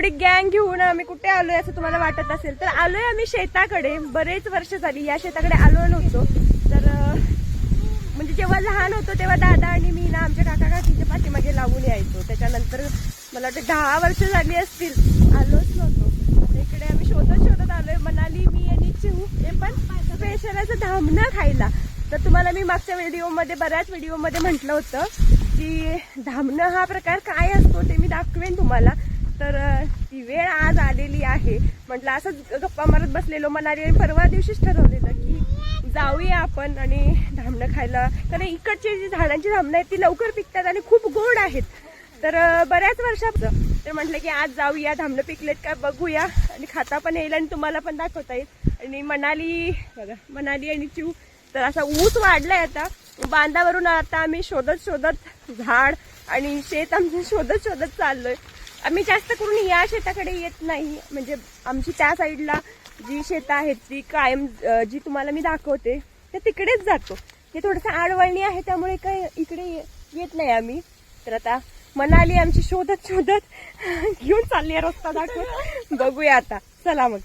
एवढी गँग घेऊन आम्ही कुठे आलोय असं तुम्हाला वाटत असेल तर आलोय आम्ही शेताकडे. बरेच वर्ष झाली या शेताकडे आलो नव्हतो. तर म्हणजे जेव्हा लहान होतो तेव्हा दादा आणि मी ना आमच्या काका काकीच्या पाठीमागे लावून यायचो. त्याच्यानंतर मला वाटतं दहा वर्ष झाली असतील आलोच नव्हतो. इकडे आम्ही शोधत शोधत आलोय मनाली मी आणि चिहू. हे पण स्पेशल असं धामणं खायला. तर तुम्हाला मी मागच्या व्हिडिओमध्ये बऱ्याच व्हिडिओमध्ये म्हटलं होतं की धामणं हा प्रकार काय असतो ते मी दाखवेन तुम्हाला. तर ती वेळ आज आलेली आहे. म्हटलं असंच गप्पा मारत बसलेलो. मनाली आणि परवा दिवशीच ठरवलेलं की जाऊया आपण आणि धामणं खायला. कारण इकडची जी झाडांची धामणं आहेत ती लवकर पिकतात आणि खूप गोड आहेत. तर बऱ्याच वर्षाचं. तर म्हटलं की आज जाऊया धामणं पिकलेत का बघूया. आणि खाता पण येईल आणि तुम्हाला पण दाखवता येईल. आणि मनाली बघा मनाली आणि चिव तर असा ऊस वाढलाय आता. बांधावरून आता आम्ही शोधत शोधत झाड आणि शेत आमचं शोधत शोधत चाललोय. आम्ही जास्त करून या शेताकडे येत नाही. म्हणजे आमची त्या साईडला जी शेतं आहेत ती कायम जी तुम्हाला मी दाखवते ते तिकडेच जातो. ते थोडंसं आडवळणी आहे त्यामुळे काय इकडे ये- येत नाही आम्ही. तर आता मनाली आमची शोधत शोधत घेऊन चालली आहे रस्ता दाखवत बघूया आता. चला मग.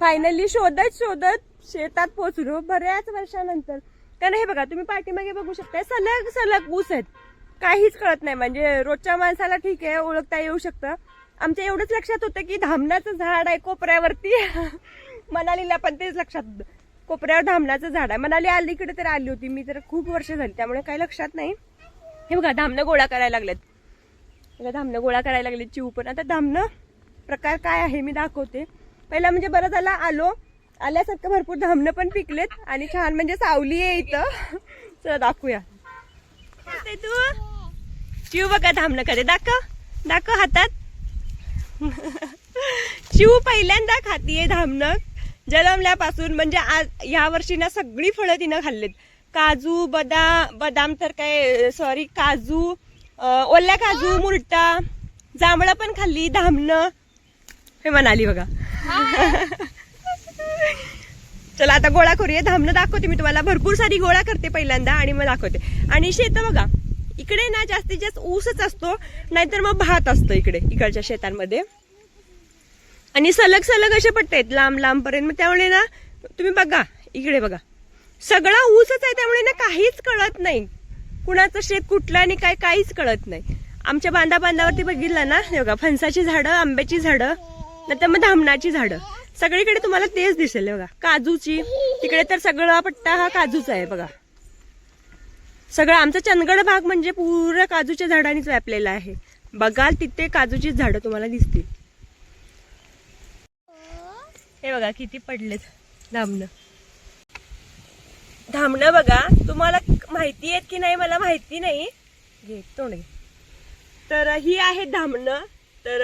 फायनली शोधत शोधत शेतात पोहोचलो. बऱ्याच वर्षानंतर. कारण हे बघा तुम्ही पाठीमागे बघू शकता सलग सलग ऊस आहेत. काहीच कळत नाही. म्हणजे रोजच्या माणसाला ठीक आहे ओळखता येऊ शकतं. आमच्या एवढंच लक्षात होतं की धामणाचं झाड आहे कोपऱ्यावरती. मनालीला पण तेच लक्षात कोपऱ्यावर धामणाचं झाड आहे. मनाली अलीकडे तर आली होती. मी तर खूप वर्ष झाली. त्यामुळे काही लक्षात नाही. हे बघा धामणं गोळा करायला लागलेत. धामणं गोळा करायला लागले चिव पण. आता धामणं प्रकार काय आहे मी दाखवते. पहिला म्हणजे बरं झालं आलो. आल्यासारखं भरपूर धामणं पण पिकलेत आणि छान म्हणजे सावली आहे इथं. चला दाखवूया. तू? चिव बघा धामणं करे दाखव. दाखव हातात. चिव पहिल्यांदा खातीये धामणक जन्मल्यापासून म्हणजे आज या वर्षी ना सगळी फळं तिनं खाल्लीत. काजू बदाम बदाम तर काय सॉरी काजू ओल्या काजू मुरटा जांभळं पण खाल्ली धामणं. हे म्हणाली बघा. चला आता गोळा करूया. धामणं दाखवते मी तुम्हाला. भरपूर सारी गोळा करते पहिल्यांदा आणि मग दाखवते. आणि शेतं बघा. इकडे ना जास्तीत जास्त ऊसच असतो नाहीतर मग भात असतो इकडे इकडच्या शेतांमध्ये. आणि सलग सलग असे पट्टे आहेत लांब लांब पर्यंत. मग त्यामुळे ना तुम्ही बघा इकडे बघा. सगळा ऊसच आहे त्यामुळे ना काहीच कळत नाही. कुणाचं शेत कुठलं आणि काय काहीच कळत नाही. आमच्या बांधा बांधावरती बघितलं ना हे बघा फणसाची झाडं आंब्याची झाडं नंतर मग धामणाची झाडं. सगळीकडे तुम्हाला तेच दिसेल बघा काजूची. तिकडे तर सगळा पट्टा हा काजूचा आहे बघा. सगळं आमचा चंदगड भाग म्हणजे पूर्ण काजूच्या झाडांनीच व्यापलेला आहे. बघाल तिथे काजूची झाडं तुम्हाला दिसतील. हे बघा किती पडलेत धामणं. धामणं बघा तुम्हाला माहिती आहेत की नाही? मला माहिती नाही. घे तोंड तर ही आहे धामणं. तर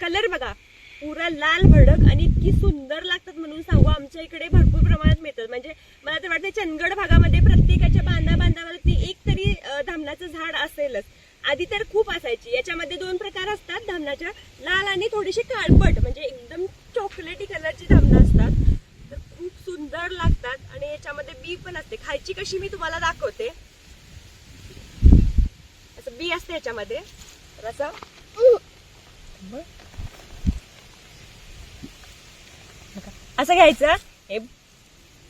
कलर बघा. पुरा लाल भडक आणि इतकी सुंदर लागतात म्हणून सांगू आमच्या इकडे भरपूर प्रमाणात मिळतात. म्हणजे मला तर वाटतं चंदगड भागामध्ये प्रत्येकाच्या बांधा बांधावरती एक तरी धामणाचं झाड असेलच. आधी तर खूप असायची. याच्यामध्ये दोन प्रकार असतात. धामणाच्या लाल आणि थोडीशी काळपट म्हणजे एकदम चॉकलेटी कलरची धामणं असतात. तर खूप सुंदर लागतात. आणि याच्यामध्ये बी पण असते. खायची कशी मी तुम्हाला दाखवते. असं बी असते याच्यामध्ये. तर असं असं घ्यायचं. हे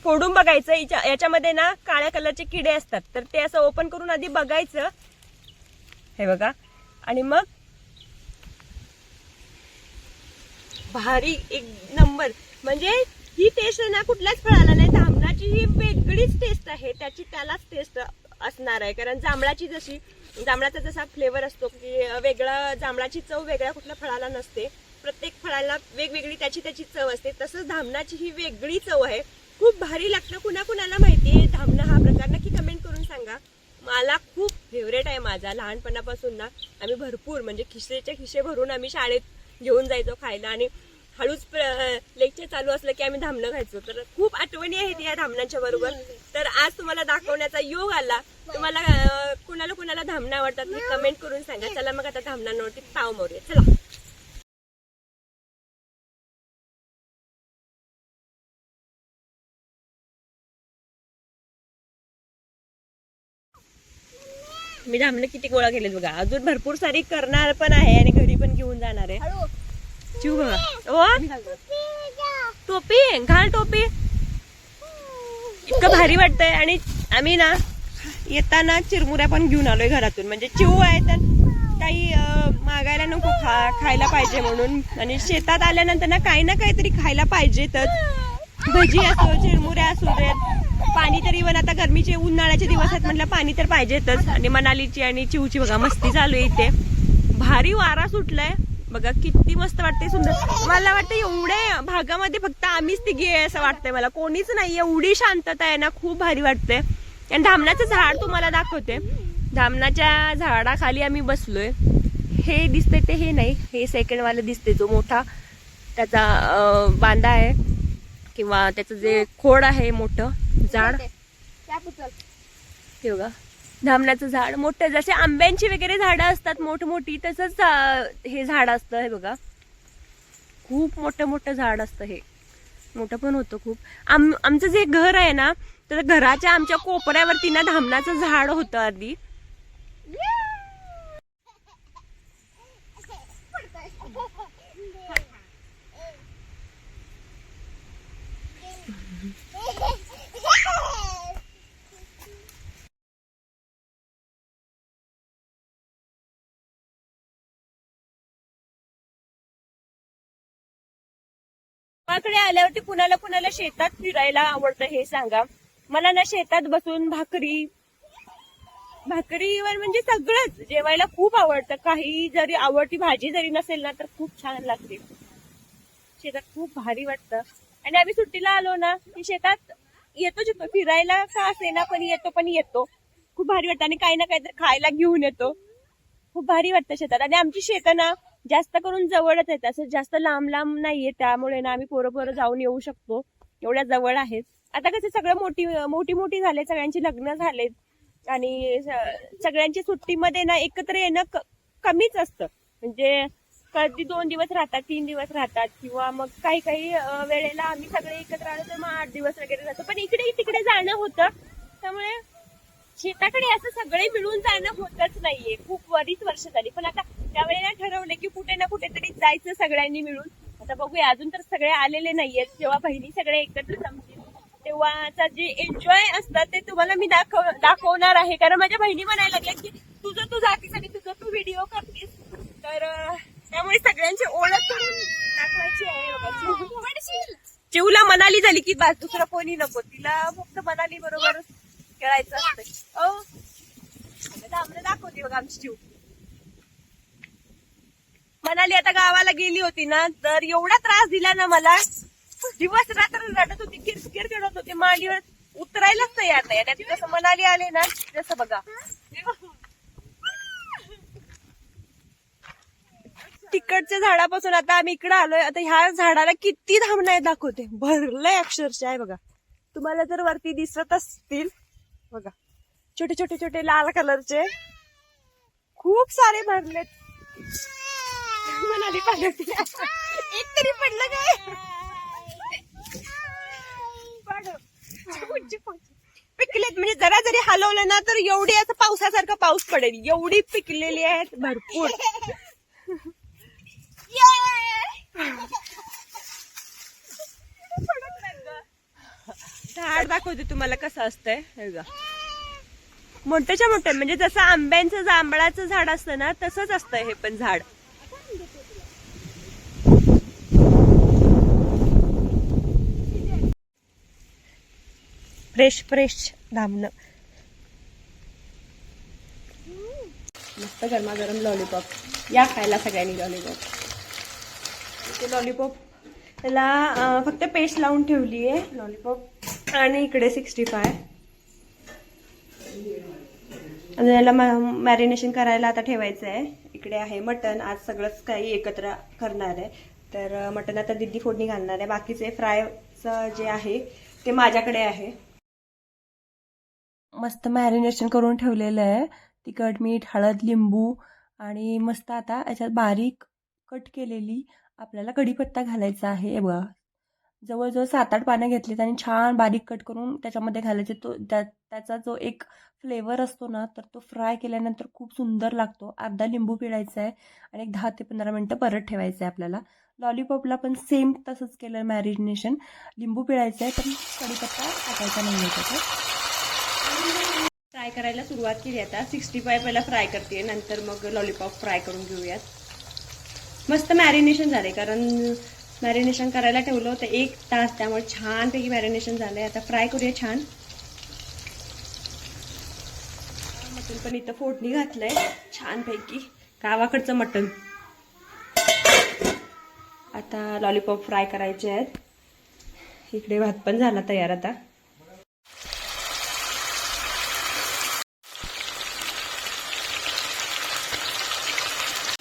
फोडून बघायचं. याच्यामध्ये ना काळ्या कलरचे किडे असतात. तर ते असं ओपन करून आधी बघायचं. हे बघा. आणि मग भारी एक नंबर म्हणजे ही टेस्ट ना कुठल्याच फळाला नाही. जांभळाची ही वेगळीच टेस्ट आहे. त्याची त्यालाच टेस्ट असणार आहे. कारण जांभळाची जशी जांभळाचा जसा फ्लेवर असतो की वेगळा जांभळाची चव वेगळ्या कुठल्या फळाला नसते. प्रत्येक फळाला वेगवेगळी त्याची त्याची चव असते. तसंच धामणाची ही वेगळी चव आहे. खूप भारी लागतं. कुणा कुणाला माहिती आहे? धामणा हा प्रकार. नक्की कमेंट करून सांगा. मला खूप फेवरेट आहे माझा. लहानपणापासून ना आम्ही भरपूर म्हणजे खिशेचे खिशे भरून आम्ही शाळेत घेऊन जायचो खायला. आणि हळूच लेक्चर चालू असलं की आम्ही धामणं खायचो. तर खूप आठवणी आहेत या धामणांच्या बरोबर. तर आज तुम्हाला दाखवण्याचा योग आला. तुम्हाला कुणाला कुणाला धामणं आवडतात हे कमेंट करून सांगा. चला मग आता धामणांवरती ताव मारूया. चला. मी धामणं किती गोळा केलेत बघा. अजून भरपूर सारी करणार पण आहे आणि घरी पण घेऊन जाणार आहे. चिव बघा. ओ! टोपी घाल टोपी. इतकं भारी वाटतंय. आणि आम्ही ना येताना चिरमुऱ्या पण घेऊन आलोय घरातून. म्हणजे चिव आहे तर काही मागायला नको खा खायला पाहिजे म्हणून. आणि शेतात आल्यानंतर ना काही ना काहीतरी खायला पाहिजेतच. भजी असो चिरमुऱ्या असू देत पाणी तरी पण आता गरमीचे उन्हाळ्याचे दिवस आहेत म्हटलं पाणी तर पाहिजेतच. आणि मनालीची आणि चिवची बघा मस्ती चालू आहे इथे. भारी वारा सुटलाय. बघा किती मस्त वाटते सुंदर. मला वाटतं एवढ्या भागामध्ये फक्त आम्हीच तिघी आहे असं वाटतंय मला. कोणीच नाही एवढी शांतता आहे ना खूप भारी वाटते आणि धामणाचं झाड तुम्हाला दाखवते. धामणाच्या झाडाखाली आम्ही बसलोय. हे दिसते ते हे नाही. हे सेकंड वाला दिसते जो मोठा त्याचा बांधा आहे. किंवा त्याचं जे खोड आहे मोठं झाड. हे बघा. धामण्याचं झाड मोठं जसे आंब्यांची वगैरे झाडं असतात मोठमोठी तसंच हे झाड असतं हे बघा. खूप मोठं मोठं झाड असतं हे. मोठं पण होतं खूप. आम आमचं जे घर आहे ना तर घराच्या आमच्या कोपऱ्यावरती ना धामणाचं झाड होतं आधी. गावाकडे आल्यावरती कुणाला कुणाला शेतात फिरायला आवडतं हे सांगा. मला ना शेतात बसून भाकरी भाकरीवर म्हणजे सगळंच. जेवायला खूप आवडतं. काही जरी आवडती भाजी जरी नसेल ना तर खूप छान लागते. शेतात खूप भारी वाटतं. आणि आम्ही सुट्टीला आलो ना की शेतात येतो येतो फिरायला का असेना पण येतो पण येतो. खूप भारी वाटतं. आणि काही ना काहीतरी खायला घेऊन येतो. खूप भारी वाटतं शेतात. आणि आमची शेतं ना जास्त करून जवळच आहेत. असं जास्त लांब लांब नाहीये. त्यामुळे ना आम्ही पोरं पोरं जाऊन येऊ शकतो. एवढ्या जवळ आहेत. आता कसं सगळं मोठी मोठी मोठी झाले. सगळ्यांची लग्न झालेत. आणि स- सगळ्यांची सुट्टीमध्ये ना एकत्र येणं क- कमीच असतं. म्हणजे कधी दोन दिवस राहतात तीन दिवस राहतात. किंवा मग काही काही वेळेला आम्ही सगळे एकत्र आलो तर मग आठ दिवस वगैरे जातो. पण इकडे तिकडे जाणं होतं. त्यामुळे शेताकडे असं सगळे मिळून जाणं होतच नाहीये. खूप बरीच वर्ष झाली. पण आता त्यावेळेला ठरवलं की कुठे ना कुठेतरी जायचं सगळ्यांनी मिळून. आता बघूया अजून तर सगळे आलेले नाहीयेत. जेव्हा बहिणी सगळे एकत्र जमतील तेव्हाचा जे एन्जॉय असतात ते तुम्हाला मी दाखव दाखवणार आहे. कारण माझ्या बहिणी म्हणायला लागल्या की तुझं तू जातीस आणि तुझं तू व्हिडिओ करतीस. तर त्यामुळे सगळ्यांची ओळख करून दाखवायची आहे बघा. चिव- चिवला मनाली झाली की बस दुसरं कोणी नको. तिला फक्त मनाली बरोबर खेळायचं असतं ओ आम्हाला दाखवते बघा आमची जीव. मनाली आता गावाला गेली होती ना तर एवढा त्रास दिला ना मला. दिवस रात्र रडत होती किरकिर करत होती मांडीवर उतरायलाच तयार नाही. आणि जसं मनाली आले ना जसं बघा. तिकडच्या झाडापासून आता आम्ही इकडे आलोय. आता ह्या झाडाला किती धामणं आहे दाखवते. भरलंय अक्षरशः आहे बघा. तुम्हाला जर वरती दिसत असतील बघा. छोटे छोटे छोटे लाल कलरचे. खूप सारे भरलेत. म्हणाली पाण्यात एक तरी पडलं काय पिकलेत. म्हणजे जरा जरी हलवलं ना तर एवढी असं पावसासारखा पाऊस पडेल. एवढी पिकलेली आहेत भरपूर. झाड दाखवते तुम्हाला कसं असतंय. हे बघा. मोठ्याच्या मोठ्या म्हणजे जसं आंब्यांचं जांभळाचं झाड असतं ना तसंच असतं हे पण झाड. फ्रेश फ्रेश धामणं. मस्त गरमागरम लॉलीपॉप या खायला सगळ्यांनी लॉलीपॉप ते लॉलीपॉप त्याला फक्त पेस्ट लावून ठेवली आहे लॉलीपॉप आणि इकडे सिक्स्टी फाय आणि याला मॅरिनेशन करायला आता ठेवायचं आहे इकडे आहे मटण. आज सगळंच काही एकत्र करणार आहे. तर मटन आता दिदी फोडणी घालणार आहे. बाकीचे फ्रायचं जे आहे ते माझ्याकडे आहे. मस्त मॅरिनेशन करून ठेवलेलं आहे. तिखट मीठ हळद लिंबू आणि मस्त आता याच्यात बारीक कट केलेली आपल्याला कढीपत्ता घालायचा आहे. बघा जवळजवळ सात आठ पानं घेतलीत आणि छान बारीक कट करून त्याच्यामध्ये घालायचे. तो त्या त्याचा जो एक फ्लेवर असतो ना तर तो फ्राय केल्यानंतर खूप सुंदर लागतो. अर्धा लिंबू पिळायचा आहे आणि एक दहा ते पंधरा मिनटं परत ठेवायचं आहे आपल्याला. लॉलीपॉपला पण सेम तसंच केलं मॅरिनेशन लिंबू पिळायचं आहे पण कडीपत्ता टाकायचा नाही आहे फ्राय करायला सुरुवात केली आता. सिक्स्टी फाय पहिला फ्राय करते नंतर मग लॉलीपॉप फ्राय करून घेऊयात. मस्त मॅरिनेशन झाले कारण मॅरिनेशन करायला ठेवलं होतं एक तास त्यामुळे छानपैकी मॅरिनेशन झालंय. आता फ्राय करूया छान. मटण पण इथं फोडणी घातलंय. छानपैकी. गावाकडचं मटण. आता लॉलीपॉप फ्राय करायचे आहेत. इकडे भात पण झाला तयार आता.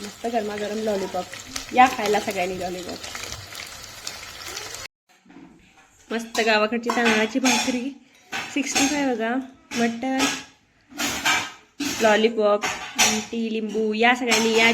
मस्त गरमागरम लॉलीपॉप या खायला सगळ्यांनी लॉलीपॉप मस्त गावाकडची तांदळाची भाकरी. सिक्स्टी फाय बघा. मटन लॉलीपॉप टी लिंबू या सगळ्यांनी या